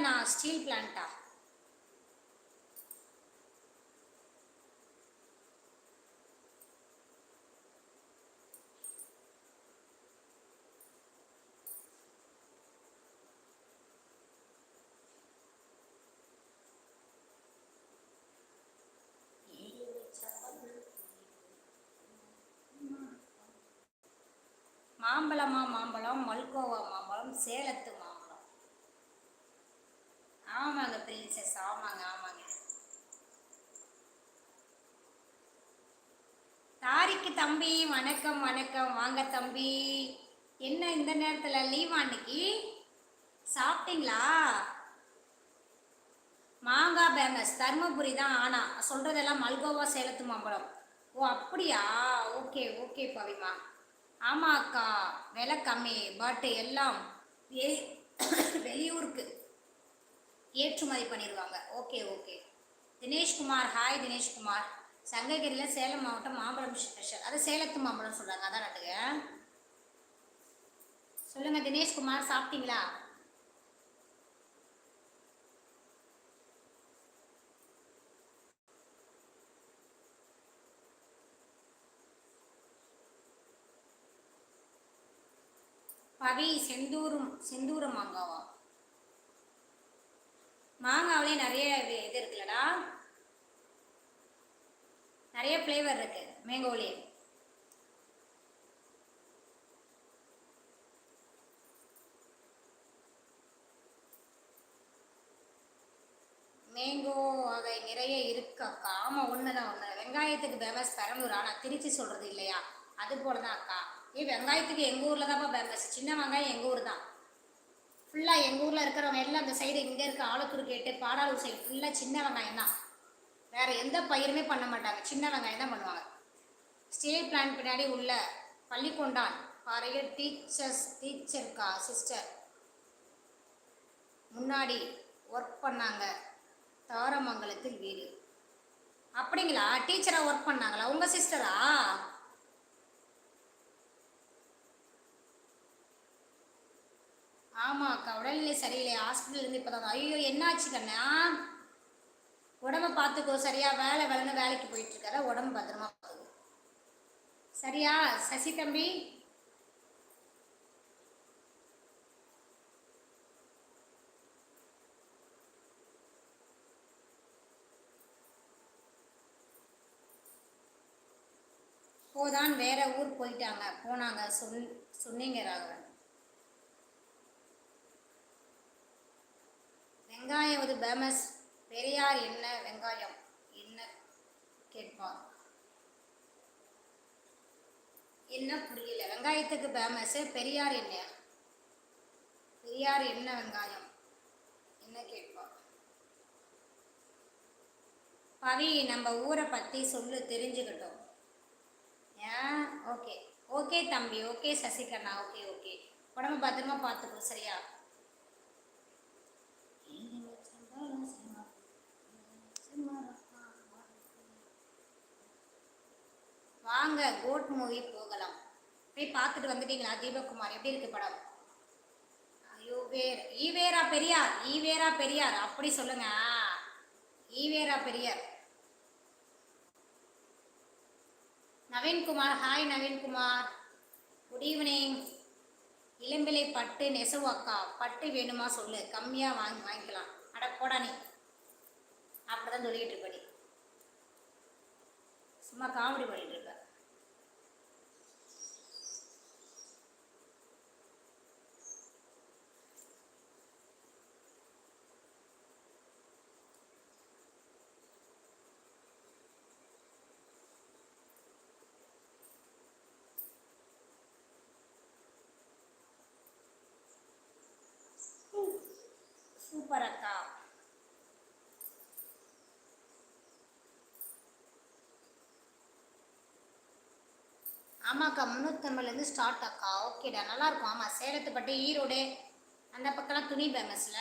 நான் ஸ்டீல் பிளான்ட்டா மாம்பழமா மாம்பழம் மல்கோவா மாம்பழம் சேலத்து மாம்பழம் ஆமாங்க பிரின்சஸ் ஆமாங்க ஆமாங்க. தாரிக்கு தம்பி வணக்கம் வணக்கம். வாங்க தம்பி. என்ன இந்த நேரத்தில் லீவா அன்னைக்கு சாப்பிட்டீங்களா? மாங்காய் பேமஸ் தருமபுரி தான் ஆனா. சொல்கிறதெல்லாம் மல்கோவா சேலத்து மாம்பழம். ஓ அப்படியா? Okay okay Pavima. ஆமாம் அக்கா விலை கம்மி. பட் எல்லாம் வெளியூருக்கு. ஏற்றுமதி பண்ணிடுவாங்க okay okay Dineshkumar hi Dineshkumar. சங்ககிரியில் Salem மாவட்டம் மாம்பழம் ஸ்பெஷல் அது சேலத்து மாம்பழம் சொல்கிறாங்க அதான் நட்டுங்க சொல்லுங்கள் தினேஷ்குமார் சாப்பிட்டீங்களா? பவி செந்தூரும் செந்தூர மாங்காவா? மாங்காவிலே நிறைய இது இது இருக்குல்லடா. நிறைய ஃப்ளேவர் இருக்கு மேங்கோலே மேங்கோ வகை நிறைய இருக்கு அக்கா. ஆமாம் ஒன்று தான் ஒன்று வெங்காயத்துக்கு ஃபேமஸ் பெரம்பூர் ஆனால் திருச்சி சொல்கிறது இல்லையா? அது போல தான் அக்கா. ஏ வெங்காயத்துக்கு எங்கள் ஊரில் தான்ப்பா ஃபேமஸ் சின்ன வெங்காயம் எங்கள் ஊர் தான் ஃபுல்லாக எங்கள் ஊரில் இருக்கிறவங்க எல்லாம் அந்த சைடு இங்கே இருக்க ஆலத்தூர் கேட்டு பாடாலூர் சைடு ஃபுல்லாக சின்ன வெங்காயம் தான். வேறு எந்த பயிருமே பண்ண மாட்டாங்க. சின்ன வெங்காயம் தான் பண்ணுவாங்க. ஸ்டீல் பிளான்ட் பின்னாடி உள்ள பள்ளிக்கொண்டான் பாறையில் டீச்சர்ஸ் டீச்சர்க்கா சிஸ்டர் முன்னாடி ஒர்க் பண்ணாங்க. தாரமங்கலத்தில் வீடு. அப்படிங்களா? டீச்சராக ஒர்க் பண்ணாங்களா? உங்கள் சிஸ்டரா ஆமாம் அக்கா உடல்நிலை சரியில்லை ஹாஸ்பிட்டல்லேருந்து இப்போ தான் ஐயோ என்னாச்சு கண்ணா? உடம்ப பார்த்துக்கோ சரியா? வேலை வேலைன்னு வேலைக்கு போயிட்டு இருக்கார உடம்பு பத்திரமா பார்த்துக்கோ. சரியா? சசி தம்பி? போதான் வேற ஊர் போயிட்டாங்க. போனாங்க சொன் சொன்னீங்க ராகவன். வெங்காயம் வந்து பேமஸ். பெரியார் என்ன வெங்காயம்? என்ன கேட்பார்? என்ன புரியல. வெங்காயத்துக்கு பேமஸ். பெரியார் என்ன? பெரியார் என்ன வெங்காயம்? என்ன கேட்பார்? பவி நம்ம ஊரை பற்றி சொல்லு தெரிஞ்சுக்கிட்டோம். ஏன்? ஓகே. ஓகே தம்பி. ஓகே சசிகண்ணா. Okay okay. உடம்பு பத்திரமா பார்த்துக்கோ சரியா? வாங்க கோட் மூவி போகலாம். போய் பார்த்துட்டு வந்துட்டீங்களா தீபக்குமார்? எப்படி இருக்கு படம்? ஐயோ வேர் ஈவேரா பெரியார் ஈவேரா பெரியார். அப்படி சொல்லுங்க. EVR Periyar. Naveenkumar hi Naveenkumar. Good evening இளம்பிலை பட்டு நெசவு அக்கா. பட்டு வேணுமா சொல்லு. கம்மியாக வாங்கி வாங்கிக்கலாம். அட போடா நீ. அப்படிதான் சொல்லிக்கிட்டு இருப்படி சும்மா காமெடி பண்ணிட்டு இருக்க சூப்பர் அக்கா ஆமாக்கா முந்நூற்றம்பதுலேருந்து ஸ்டார்ட் அக்கா ஓகேடா நல்லா இருக்கும் ஆமாம் சேலத்துப்பட்டு ஈரோடு அந்த பக்கம்லாம் துணி ஃபேமஸில்